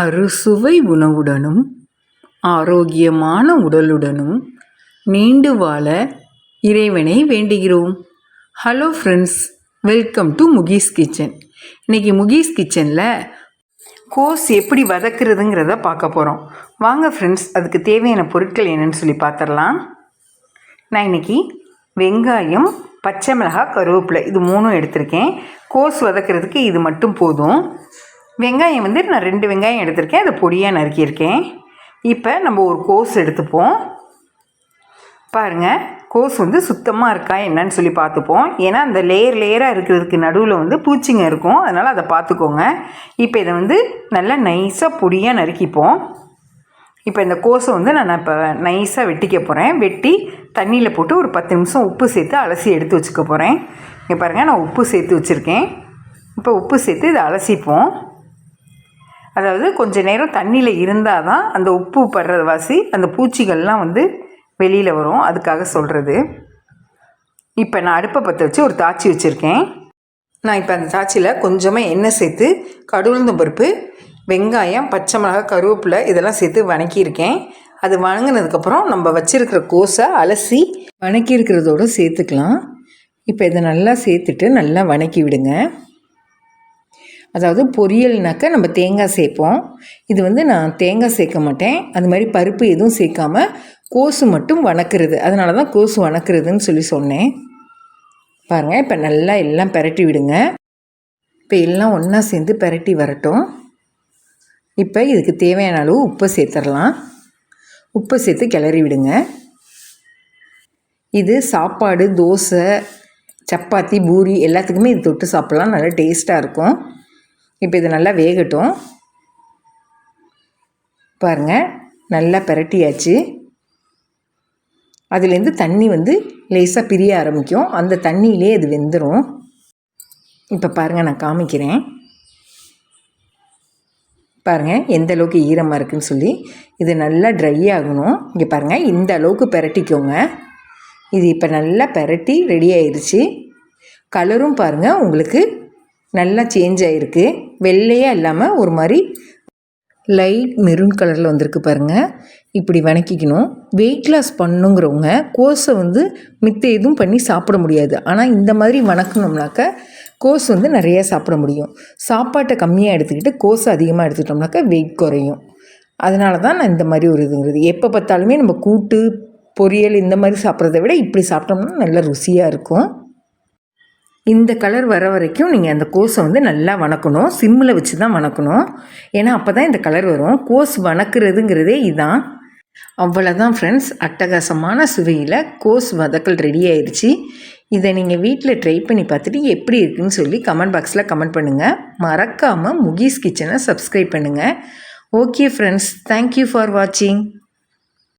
அறுசுவை உணவுடனும் ஆரோக்கியமான உடலுடனும் நீண்டு வாழ இறைவனை வேண்டுகிறோம். Hello friends welcome to Mukees kitchen இன்றைக்கி முகீஸ் கிச்சனில் கோஸ் எப்படி வதக்குறதுங்கிறத பார்க்க போகிறோம் வாங்க ஃப்ரெண்ட்ஸ் அதுக்கு தேவையான பொருட்கள் என்னென்னு சொல்லி பார்த்துடலாம். நான் இன்றைக்கி வெங்காயம் பச்சை மிளகாய் கருவேப்பிலை இது மூணும் எடுத்திருக்கேன். கோஸ் வதக்கிறதுக்கு இது மட்டும் போதும். வெங்காயம் வந்து நான் ரெண்டு வெங்காயம் எடுத்திருக்கேன். அதை பொடியாக நறுக்கியிருக்கேன். இப்போ நம்ம ஒரு கோஸ் எடுத்துப்போம். பாருங்கள் கோஸ் வந்து சுத்தமாக இருக்கா என்னன்னு சொல்லி பார்த்துப்போம். ஏன்னா அந்த லேயர் லேயராக இருக்கிறதுக்கு நடுவில் வந்து பூச்சிங்க இருக்கும். அதனால் அதை பார்த்துக்கோங்க. இப்போ இதை வந்து நல்லா நைஸாக பொடியாக நறுக்கிப்போம். இப்போ இந்த கோஸை வந்து நான் இப்போ நைஸாக வெட்டிக்க போகிறேன் வெட்டி தண்ணியில் போட்டு ஒரு பத்து நிமிஷம் உப்பு சேர்த்து அலசி எடுத்து வச்சுக்க போகிறேன் இங்கே பாருங்கள் நான் உப்பு சேர்த்து வச்சுருக்கேன். இப்போ உப்பு சேர்த்து இதை அலசிப்போம். அதாவது கொஞ்ச நேரம் தண்ணியில் இருந்தால் தான் அந்த உப்பு படுற வாசி அந்த பூச்சிகள்லாம் வந்து வெளியில் வரும். அதுக்காக சொல்கிறது இப்போ நான் அடுப்பை பற்ற வச்சு ஒரு தாச்சி வச்சுருக்கேன். நான் இப்போ அந்த தாச்சியில் கொஞ்சமாக எண்ணெய் சேர்த்து கடுகுளுந்தம் பருப்பு வெங்காயம் பச்சை மிளகாய் கருவேப்பிலை இதெல்லாம் சேர்த்து வணக்கியிருக்கேன். அது வணங்கினதுக்கப்புறம் நம்ம வச்சுருக்கிற கோஸை அலசி வணக்கியிருக்கிறதோடு சேர்த்துக்கலாம். இப்போ இதை நல்லா சேர்த்துட்டு நல்லா வணக்கி விடுங்க. அதாவது பொரியல்னாக்க நம்ம தேங்காய் சேர்ப்போம். இது வந்து நான் தேங்காய் சேர்க்க மாட்டேன். அது மாதிரி பருப்பு எதுவும் சேர்க்காம கோசு மட்டும் வணக்கிறது. அதனால தான் கோசு வணக்கிறதுன்னு சொல்லி சொன்னேன். பாருங்கள் இப்போ நல்லா எல்லாம் பெரட்டி விடுங்க. இப்போ எல்லாம் ஒன்றா சேர்ந்து பெரட்டி வரட்டும். இப்போ இதுக்கு தேவையான அளவு உப்பை சேர்த்துடலாம். உப்பை சேர்த்து கிளறி விடுங்க. இது சாப்பாடு தோசை சப்பாத்தி பூரி எல்லாத்துக்குமே இது தொட்டு சாப்பிட்லாம். நல்லா டேஸ்ட்டாக இருக்கும். இப்போ இது நல்லா வேகட்டும். பாருங்கள் நல்லா பெரட்டியாச்சு. அதுலேருந்து தண்ணி வந்து லேசாக பிரிய ஆரம்பிக்கும். அந்த தண்ணியிலே அது வெந்துடும் இப்போ பாருங்கள் நான் காமிக்கிறேன். பாருங்கள் எந்த அளவுக்கு ஈரமாக இருக்குதுன்னு சொல்லி. இது நல்லா ட்ரை ஆகணும். இங்கே பாருங்கள் இந்த அளவுக்கு பெரட்டிக்கோங்க. இது இப்போ நல்லா பெரட்டி ரெடி ஆயிடுச்சு கலரும் பாருங்கள் உங்களுக்கு நல்லா சேஞ்ச் ஆகிருக்கு வெள்ளையாக இல்லாமல் ஒரு மாதிரி லைட் மெரூன் கலரில் வந்திருக்கு பாருங்கள் இப்படி வணக்கிக்கணும். வெயிட் லாஸ் பண்ணுங்கிறவங்க கோஸை வந்து மித்த எதுவும் பண்ணி சாப்பிட முடியாது. ஆனால் இந்த மாதிரி வணக்கணும்னாக்க கோஸ் வந்து நிறையா சாப்பிட முடியும். சாப்பாட்டை கம்மியாக எடுத்துக்கிட்டு கோஸ் அதிகமாக எடுத்துக்கிட்டோம்னாக்கா வெயிட் குறையும். அதனால தான் நான் இந்த மாதிரி ஒரு இதுங்கிறது. எப்போ பார்த்தாலுமே நம்ம கூட்டு பொரியல் இந்த மாதிரி சாப்பிட்றத விட இப்படி சாப்பிட்டோம்னா நல்ல ருசியாக இருக்கும். இந்த கலர் வர வரைக்கும் நீங்கள் அந்த கோஸை வந்து நல்லா வணக்கணும். சிம்மில் வச்சு தான் வணக்கணும். ஏன்னா அப்போ தான் இந்த கலர் வரும். கோஸ் வணக்கிறதுங்கிறதே இதுதான் அவ்வளோதான் ஃப்ரெண்ட்ஸ் அட்டகாசமான சுவையில் கோஸ் வதக்கல் ரெடி ஆயிடுச்சு இதை நீங்கள் வீட்டில் ட்ரை பண்ணி பார்த்துட்டு எப்படி இருக்குன்னு சொல்லி கமெண்ட் பாக்ஸில் கமெண்ட் பண்ணுங்கள் மறக்காமல் முகீஸ் கிச்சனை சப்ஸ்கிரைப் பண்ணுங்கள் ஓகே ஃப்ரெண்ட்ஸ் தேங்க்யூ ஃபார் வாட்சிங்